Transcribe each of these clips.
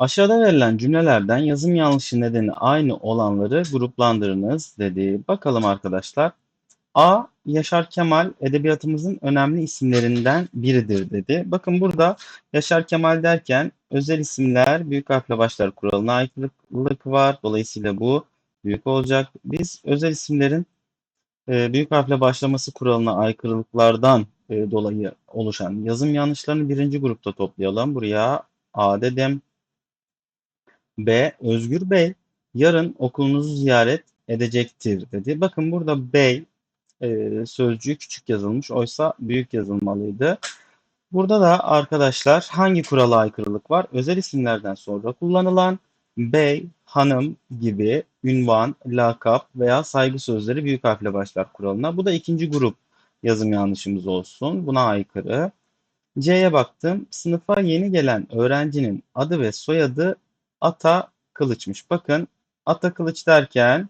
Aşağıda verilen cümlelerden yazım yanlışı nedeni aynı olanları gruplandırınız dedi. Bakalım arkadaşlar. A. Yaşar Kemal edebiyatımızın önemli isimlerinden biridir dedi. Bakın burada Yaşar Kemal derken özel isimler büyük harfle başlar kuralına aykırılık var. Dolayısıyla bu büyük olacak. Biz özel isimlerin e, büyük harfle başlaması kuralına aykırılıklardan e, dolayı oluşan yazım yanlışlarını birinci grupta toplayalım. Buraya A dedim. B. Özgür Bey yarın okulunuzu ziyaret edecektir dedi. Bakın burada bey e, sözcüğü küçük yazılmış. Oysa büyük yazılmalıydı. Burada da arkadaşlar hangi kurala aykırılık var? Özel isimlerden sonra kullanılan bey, hanım gibi ünvan, lakap veya saygı sözleri büyük harfle başlar kuralına. Bu da ikinci grup yazım yanlışımız olsun. Buna aykırı. C'ye baktım. Sınıfa yeni gelen öğrencinin adı ve soyadı Ata Kılıçmış. Bakın Ata Kılıç derken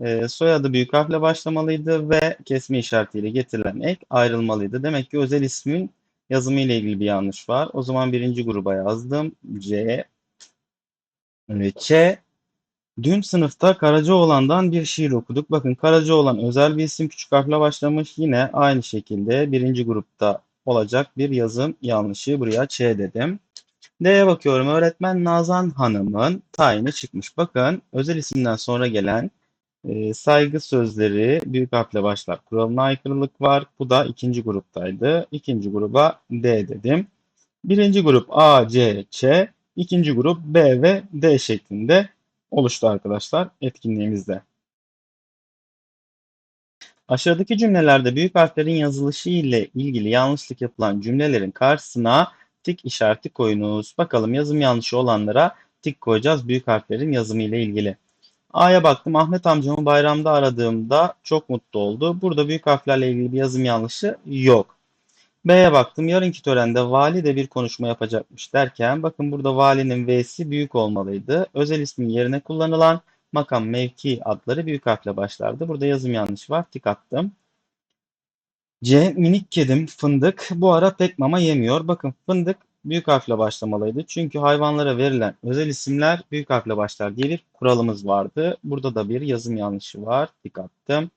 e, soyadı büyük harfle başlamalıydı ve kesme işaretiyle getirilen ek ayrılmalıydı. Demek ki özel ismin yazımı ile ilgili bir yanlış var. O zaman birinci gruba yazdım. C Ç. Dün sınıfta Karacaoğlan'dan bir şiir okuduk. Bakın Karacaoğlan özel bir isim küçük harfle başlamış. Yine aynı şekilde birinci grupta olacak bir yazım yanlışı. Buraya Ç dedim. D'ye bakıyorum. Öğretmen Nazan Hanım'ın tayini çıkmış. Bakın özel isimden sonra gelen e, saygı sözleri büyük harfle başlar. Kuralına aykırılık var. Bu da ikinci gruptaydı. İkinci gruba D dedim. Birinci grup A, C, Ç. İkinci grup B ve D şeklinde oluştu arkadaşlar etkinliğimizde. Aşağıdaki cümlelerde büyük harflerin yazılışı ile ilgili yanlışlık yapılan cümlelerin karşısına tik işareti koyunuz. Bakalım yazım yanlışı olanlara tik koyacağız büyük harflerin yazımı ile ilgili. A'ya baktım. Ahmet amcamı bayramda aradığımda çok mutlu oldu. Burada büyük harflerle ilgili bir yazım yanlışı yok. B'ye baktım. Yarınki törende vali de bir konuşma yapacakmış derken bakın burada valinin V'si büyük olmalıydı. Özel ismin yerine kullanılan makam, mevki adları büyük harfle başlardı. Burada yazım yanlışı var. Tik attım. C. Minik kedim fındık bu ara pek mama yemiyor. Bakın fındık büyük harfle başlamalıydı. Çünkü hayvanlara verilen özel isimler büyük harfle başlar diye bir kuralımız vardı. Burada da bir yazım yanlışı var. Dikkattım.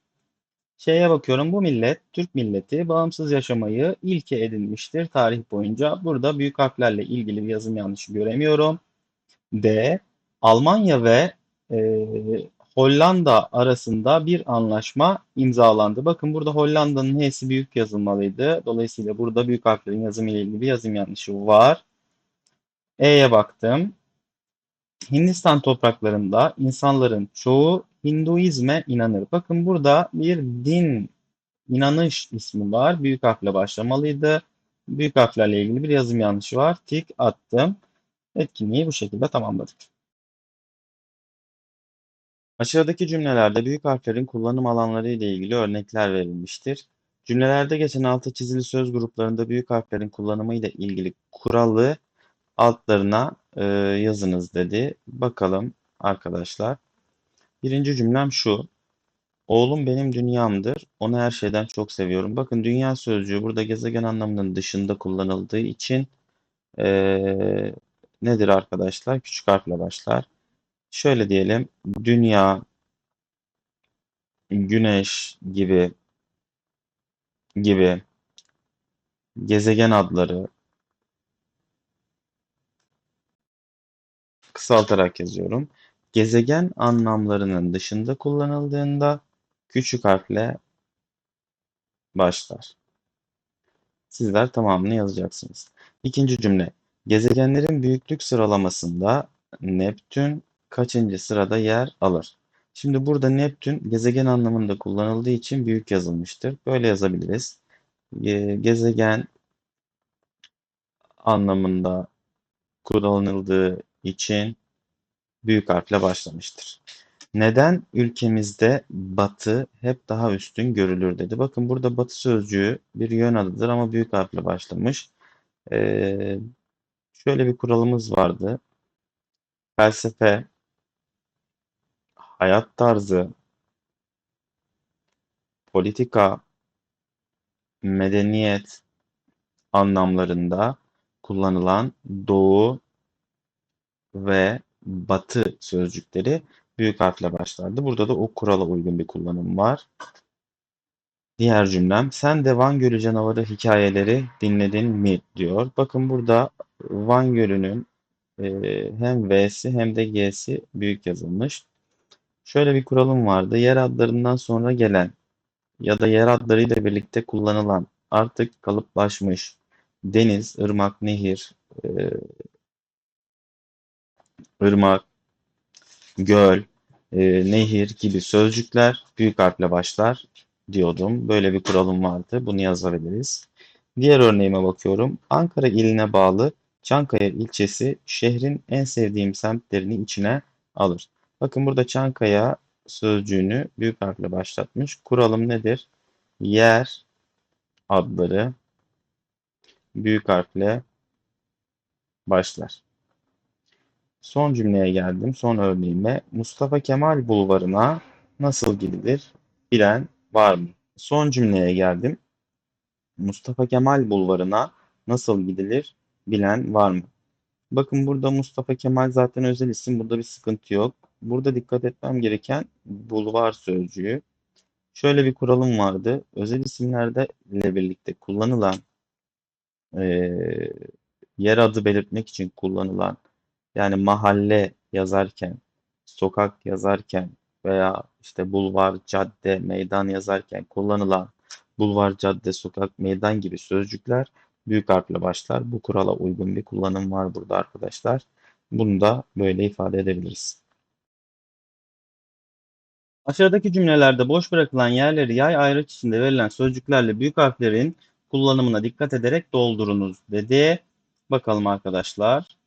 Şeye bakıyorum bu millet, Türk milleti bağımsız yaşamayı ilke edinmiştir tarih boyunca. Burada büyük harflerle ilgili bir yazım yanlışı göremiyorum. D. Almanya ve e, Hollanda arasında bir anlaşma imzalandı. Bakın burada Hollanda'nın H'si büyük yazılmalıydı. Dolayısıyla burada büyük harflerin yazımı ile ilgili bir yazım yanlışı var. E'ye baktım. Hindistan topraklarında insanların çoğu Hinduizme inanır. Bakın burada bir din, inanış ismi var. Büyük harfle başlamalıydı. Büyük harflerle ilgili bir yazım yanlışı var. Tik attım. Etkinliği bu şekilde tamamladık. Aşağıdaki cümlelerde büyük harflerin kullanım alanları ile ilgili örnekler verilmiştir. Cümlelerde geçen altı çizili söz gruplarında büyük harflerin kullanımı ile ilgili kuralı altlarına e, yazınız dedi. Bakalım arkadaşlar. Birinci cümlem şu. Oğlum benim dünyamdır. Onu her şeyden çok seviyorum. Bakın dünya sözcüğü burada gezegen anlamının dışında kullanıldığı için e, nedir arkadaşlar? Küçük harfle başlar. Şöyle diyelim. Dünya, güneş gibi gibi gezegen adları kısaltarak yazıyorum. Gezegen anlamlarının dışında kullanıldığında küçük harfle başlar. Sizler tamamını yazacaksınız. İkinci cümle. Gezegenlerin büyüklük sıralamasında Neptün kaçıncı sırada yer alır? Şimdi burada Neptün gezegen anlamında kullanıldığı için büyük yazılmıştır. Böyle yazabiliriz. Gezegen anlamında kullanıldığı için büyük harfle başlamıştır. Neden ülkemizde batı hep daha üstün görülür dedi. Bakın burada batı sözcüğü bir yön adıdır ama büyük harfle başlamış. Ee, şöyle bir kuralımız vardı. Felsefe, hayat tarzı, politika, medeniyet anlamlarında kullanılan doğu ve batı sözcükleri büyük harfle başlardı. Burada da o kurala uygun bir kullanım var. Diğer cümlem, sen de Van Gölü canavarı hikayeleri dinledin mi diyor. Bakın burada Van Gölü'nün e, hem V'si hem de G'si büyük yazılmış. Şöyle bir kuralım vardı. Yer adlarından sonra gelen ya da yer adlarıyla birlikte kullanılan artık kalıplaşmış deniz, ırmak, nehir, e, ırmak, göl, e, nehir gibi sözcükler büyük harfle başlar diyordum. Böyle bir kuralım vardı. Bunu yazabiliriz. Diğer örneğime bakıyorum. Ankara iline bağlı Çankaya ilçesi şehrin en sevdiğim semtlerini içine alır. Bakın burada Çankaya sözcüğünü büyük harfle başlatmış. Kuralım nedir? Yer adları büyük harfle başlar. Son cümleye geldim. Son örneğime. Mustafa Kemal Bulvarı'na nasıl gidilir? Bilen var mı? Son cümleye geldim. Mustafa Kemal Bulvarı'na nasıl gidilir? Bilen var mı? Bakın burada Mustafa Kemal zaten özel isim. Burada bir sıkıntı yok. Burada dikkat etmem gereken bulvar sözcüğü. Şöyle bir kuralım vardı. Özel isimlerde ile birlikte kullanılan e, yer adı belirtmek için kullanılan yani mahalle yazarken, sokak yazarken veya işte bulvar, cadde, meydan yazarken kullanılan bulvar, cadde, sokak, meydan gibi sözcükler büyük harfle başlar. Bu kurala uygun bir kullanım var burada arkadaşlar. Bunu da böyle ifade edebiliriz. Aşağıdaki cümlelerde boş bırakılan yerleri yay ayrıç içinde verilen sözcüklerle büyük harflerin kullanımına dikkat ederek doldurunuz dedi. Bakalım arkadaşlar.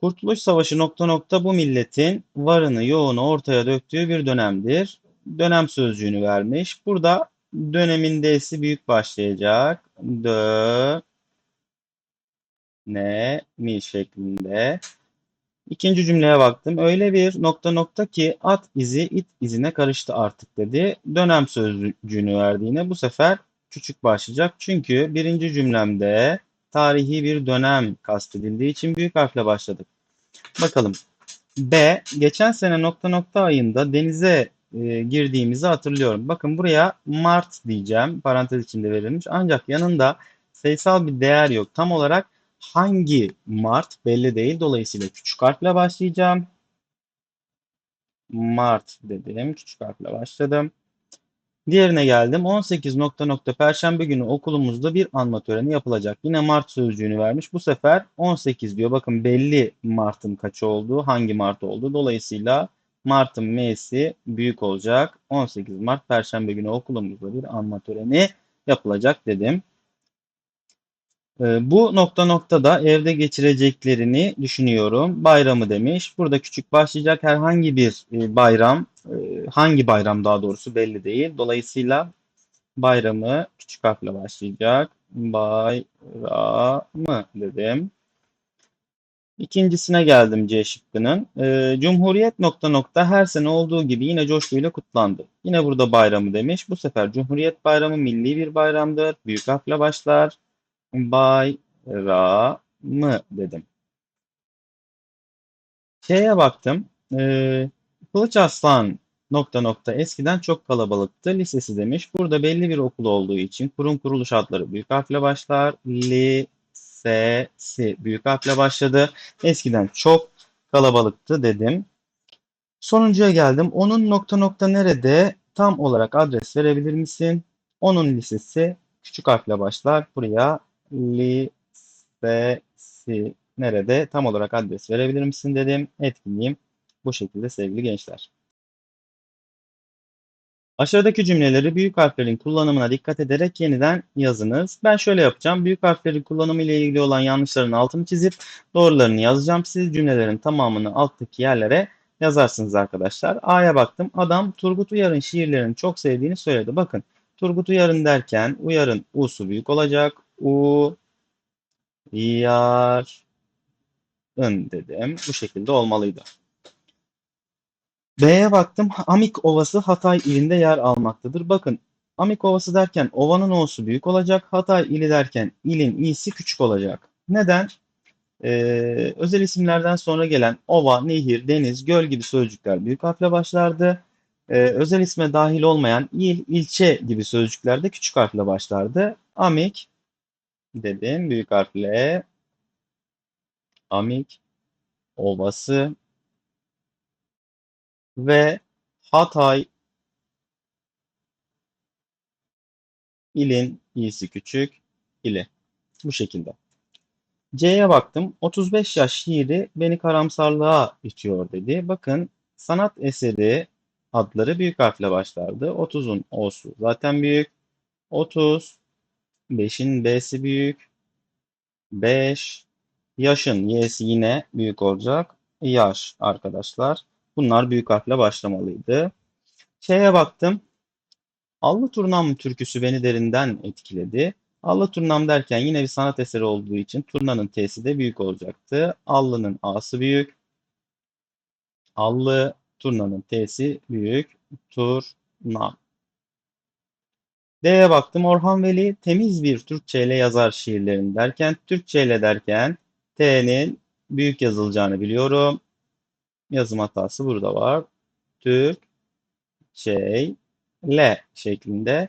Kurtuluş Savaşı nokta nokta bu milletin varını yoğunu ortaya döktüğü bir dönemdir. Dönem sözcüğünü vermiş. Burada dönemindesi büyük başlayacak. Dö ne mi şeklinde. İkinci cümleye baktım. Öyle bir nokta nokta ki at izi it izine karıştı artık dedi. Dönem sözcüğünü verdiğine bu sefer küçük başlayacak. Çünkü birinci cümlemde tarihi bir dönem kastedildiği için büyük harfle başladık. Bakalım. B. Geçen sene nokta nokta ayında denize e, girdiğimizi hatırlıyorum. Bakın buraya Mart diyeceğim. Parantez içinde verilmiş. Ancak yanında sayısal bir değer yok. Tam olarak hangi Mart belli değil. Dolayısıyla küçük harfle başlayacağım. Mart dedim. Küçük harfle başladım. Diğerine geldim. 18 nokta nokta Perşembe günü okulumuzda bir anma töreni yapılacak. Yine Mart sözcüğünü vermiş. Bu sefer 18 diyor. Bakın belli Mart'ın kaçı olduğu, hangi Mart olduğu. Dolayısıyla Mart'ın M'si büyük olacak. 18 Mart Perşembe günü okulumuzda bir anma töreni yapılacak dedim. Ee, bu nokta noktada evde geçireceklerini düşünüyorum. Bayramı demiş. Burada küçük başlayacak herhangi bir e, bayram, e, hangi bayram daha doğrusu belli değil. Dolayısıyla bayramı küçük harfle başlayacak. Bayramı dedim. İkincisine geldim C şıkkının. E, Cumhuriyet nokta nokta her sene olduğu gibi yine coşkuyla kutlandı. Yine burada bayramı demiş. Bu sefer Cumhuriyet Bayramı milli bir bayramdır. Büyük harfle başlar bayramı dedim. Şeye baktım. E, Kılıç Aslan nokta nokta eskiden çok kalabalıktı. Lisesi demiş. Burada belli bir okul olduğu için kurum kuruluş adları büyük harfle başlar. Lisesi büyük harfle başladı. Eskiden çok kalabalıktı dedim. Sonuncuya geldim. Onun nokta nokta nerede tam olarak adres verebilir misin? Onun lisesi küçük harfle başlar. Buraya lisesi nerede? Tam olarak adres verebilir misin dedim. Etkinliğim bu şekilde sevgili gençler. Aşağıdaki cümleleri büyük harflerin kullanımına dikkat ederek yeniden yazınız. Ben şöyle yapacağım. Büyük harflerin kullanımı ile ilgili olan yanlışların altını çizip doğrularını yazacağım. Siz cümlelerin tamamını alttaki yerlere yazarsınız arkadaşlar. A'ya baktım. Adam Turgut Uyar'ın şiirlerini çok sevdiğini söyledi. Bakın Turgut Uyar'ın derken Uyar'ın U'su büyük olacak. U yarın dedim. Bu şekilde olmalıydı. B'ye baktım. Amik Ovası Hatay ilinde yer almaktadır. Bakın Amik Ovası derken ovanın O'su büyük olacak. Hatay ili derken ilin i'si küçük olacak. Neden? Ee, özel isimlerden sonra gelen ova, nehir, deniz, göl gibi sözcükler büyük harfle başlardı. Ee, özel isme dahil olmayan il, ilçe gibi sözcükler de küçük harfle başlardı. Amik dedim büyük harfle. Amik, Ovası ve Hatay ilin iyisi küçük ili. Bu şekilde. C'ye baktım. 35 yaş şiiri beni karamsarlığa itiyor dedi. Bakın sanat eseri adları büyük harfle başlardı. 30'un O'su zaten büyük. 30. 5'in B'si büyük. 5. Yaşın Y'si yine büyük olacak. Yaş arkadaşlar. Bunlar büyük harfle başlamalıydı. Şeye baktım. Allı Turnam türküsü beni derinden etkiledi. Allı Turnam derken yine bir sanat eseri olduğu için Turna'nın T'si de büyük olacaktı. Allı'nın A'sı büyük. Allı, Turna'nın T'si büyük. Turnam. D'ye baktım. Orhan Veli temiz bir Türkçe ile yazar şiirlerini derken Türkçe ile derken T'nin büyük yazılacağını biliyorum. Yazım hatası burada var. Türkçe L şeklinde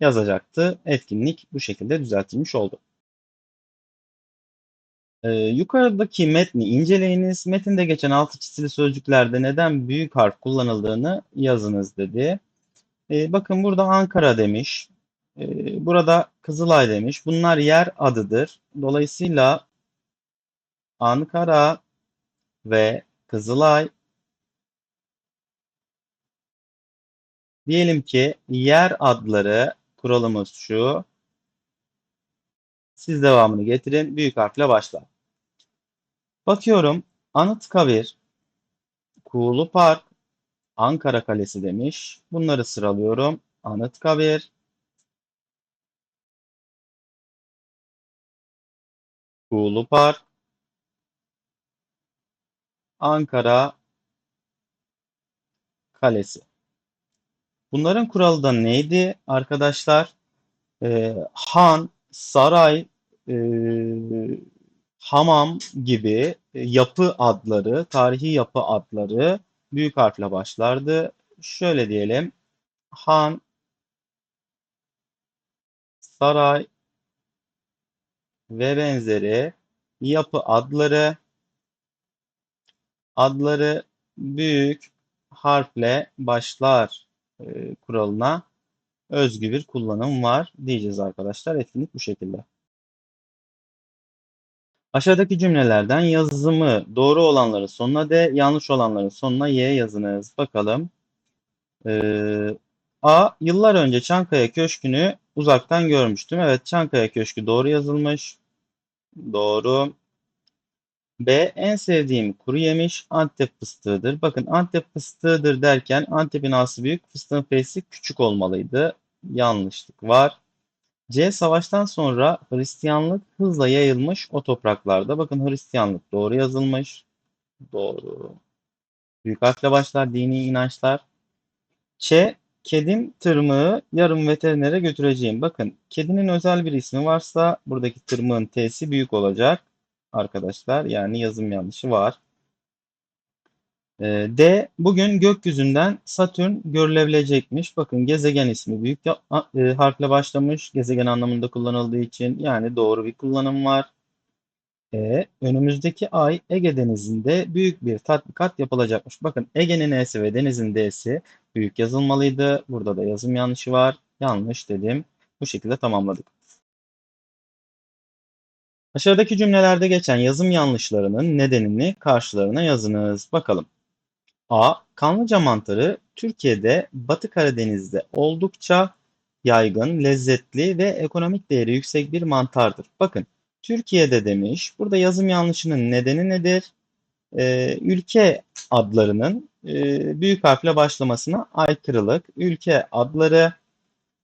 yazacaktı. Etkinlik bu şekilde düzeltilmiş oldu. Ee, yukarıdaki metni inceleyiniz. Metinde geçen altı çizili sözcüklerde neden büyük harf kullanıldığını yazınız dedi. Ee, bakın burada Ankara demiş. Ee, burada Kızılay demiş. Bunlar yer adıdır. Dolayısıyla Ankara ve Kızılay Diyelim ki yer adları kuralımız şu. Siz devamını getirin. Büyük harfle başla. Bakıyorum. Anıtkabir, Kuğulu Park, Ankara Kalesi demiş. Bunları sıralıyorum. Anıtkabir, Kuğulu Park, Ankara Kalesi. Bunların kuralı da neydi arkadaşlar? Ee, han, saray, e, hamam gibi yapı adları, tarihi yapı adları büyük harfle başlardı. Şöyle diyelim. Han, saray ve benzeri yapı adları adları büyük harfle başlar e, kuralına özgü bir kullanım var diyeceğiz arkadaşlar. Etkinlik bu şekilde. Aşağıdaki cümlelerden yazımı doğru olanların sonuna D, yanlış olanların sonuna Y yazınız. Bakalım. Ee, A. Yıllar önce Çankaya Köşkü'nü uzaktan görmüştüm. Evet Çankaya Köşkü doğru yazılmış. Doğru. B. En sevdiğim kuru yemiş Antep fıstığıdır. Bakın Antep fıstığıdır derken Antep'in A'sı büyük, fıstığın F'si küçük olmalıydı. Yanlışlık var. C. Savaştan sonra Hristiyanlık hızla yayılmış o topraklarda. Bakın Hristiyanlık doğru yazılmış. Doğru. Büyük harfle başlar dini inançlar. Ç. Kedim tırmığı yarım veterinere götüreceğim. Bakın kedinin özel bir ismi varsa buradaki tırmığın T'si büyük olacak arkadaşlar. Yani yazım yanlışı var. Ee, D. Bugün gökyüzünden Satürn görülebilecekmiş. Bakın gezegen ismi büyük e, harfle başlamış. Gezegen anlamında kullanıldığı için yani doğru bir kullanım var. E, önümüzdeki ay Ege Denizi'nde büyük bir tatbikat yapılacakmış. Bakın Ege'nin E'si ve denizin D'si büyük yazılmalıydı. Burada da yazım yanlışı var. Yanlış dedim. Bu şekilde tamamladık. Aşağıdaki cümlelerde geçen yazım yanlışlarının nedenini karşılarına yazınız. Bakalım. A. Kanlıca mantarı Türkiye'de Batı Karadeniz'de oldukça yaygın, lezzetli ve ekonomik değeri yüksek bir mantardır. Bakın Türkiye'de demiş. Burada yazım yanlışının nedeni nedir? Ee, ülke adlarının e, büyük harfle başlamasına aykırılık. Ülke adları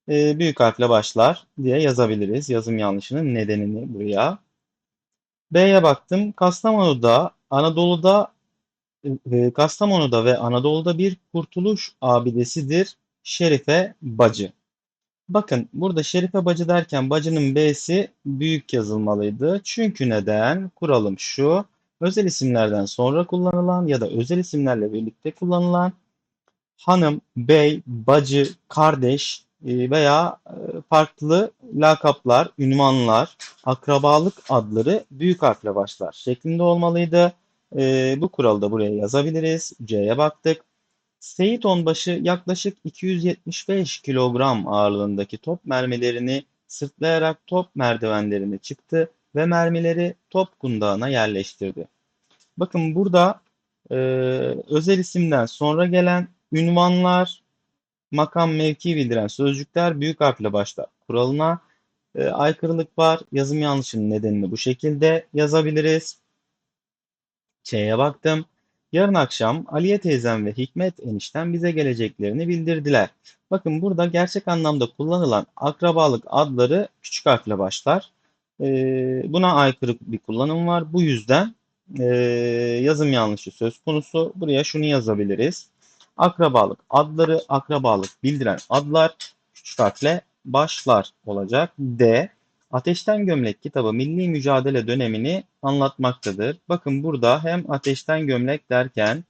e, büyük harfle başlar diye yazabiliriz. Yazım yanlışının nedenini buraya. B'ye baktım. Kastamonu'da, Anadolu'da, Kastamonu'da ve Anadolu'da bir kurtuluş abidesidir Şerife Bacı. Bakın burada Şerife bacı derken bacının B'si büyük yazılmalıydı. Çünkü neden? Kuralım şu. Özel isimlerden sonra kullanılan ya da özel isimlerle birlikte kullanılan hanım, bey, bacı, kardeş e, veya e, farklı lakaplar, ünvanlar, akrabalık adları büyük harfle başlar şeklinde olmalıydı. E, bu kuralı da buraya yazabiliriz. C'ye baktık. Seyit Onbaşı yaklaşık 275 kilogram ağırlığındaki top mermilerini sırtlayarak top merdivenlerine çıktı ve mermileri top kundağına yerleştirdi. Bakın burada e, özel isimden sonra gelen ünvanlar, makam mevki bildiren sözcükler büyük harfle başlar. Kuralına e, aykırılık var. Yazım yanlışının nedenini bu şekilde yazabiliriz. Ç'ye baktım. Yarın akşam Aliye teyzem ve Hikmet eniştem bize geleceklerini bildirdiler. Bakın burada gerçek anlamda kullanılan akrabalık adları küçük harfle başlar. Ee, buna aykırı bir kullanım var. Bu yüzden e, yazım yanlışı söz konusu. Buraya şunu yazabiliriz. Akrabalık adları, akrabalık bildiren adlar küçük harfle başlar olacak. D. Ateşten Gömlek kitabı milli mücadele dönemini anlatmaktadır. Bakın burada hem Ateşten Gömlek derken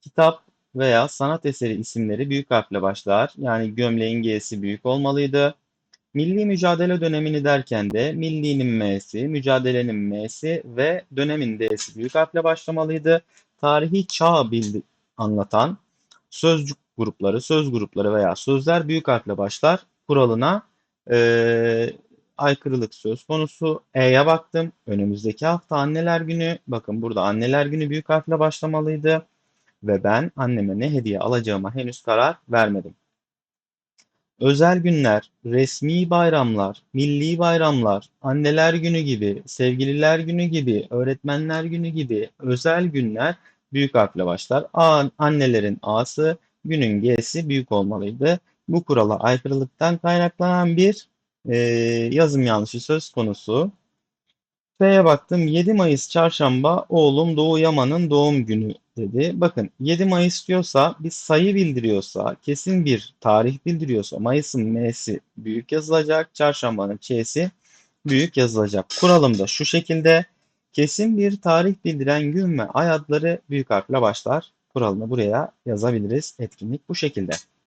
kitap veya sanat eseri isimleri büyük harfle başlar. Yani gömleğin G'si büyük olmalıydı. Milli mücadele dönemini derken de millinin M'si, mücadelenin M'si ve dönemin D'si büyük harfle başlamalıydı. Tarihi çağ bildi anlatan sözcük grupları, söz grupları veya sözler büyük harfle başlar. Kuralına e, aykırılık söz konusu. E'ye baktım. Önümüzdeki hafta anneler günü. Bakın burada anneler günü büyük harfle başlamalıydı. Ve ben anneme ne hediye alacağıma henüz karar vermedim. Özel günler, resmi bayramlar, milli bayramlar, anneler günü gibi, sevgililer günü gibi, öğretmenler günü gibi özel günler büyük harfle başlar. A, annelerin A'sı, günün G'si büyük olmalıydı. Bu kurala aykırılıktan kaynaklanan bir e, yazım yanlışı söz konusu. F'ye baktım. 7 Mayıs çarşamba oğlum Doğu Yaman'ın doğum günü dedi. Bakın 7 Mayıs diyorsa bir sayı bildiriyorsa kesin bir tarih bildiriyorsa Mayıs'ın M'si büyük yazılacak. Çarşambanın Ç'si büyük yazılacak. Kuralım da şu şekilde. Kesin bir tarih bildiren gün ve ay adları büyük harfle başlar. Kuralını buraya yazabiliriz. Etkinlik bu şekilde.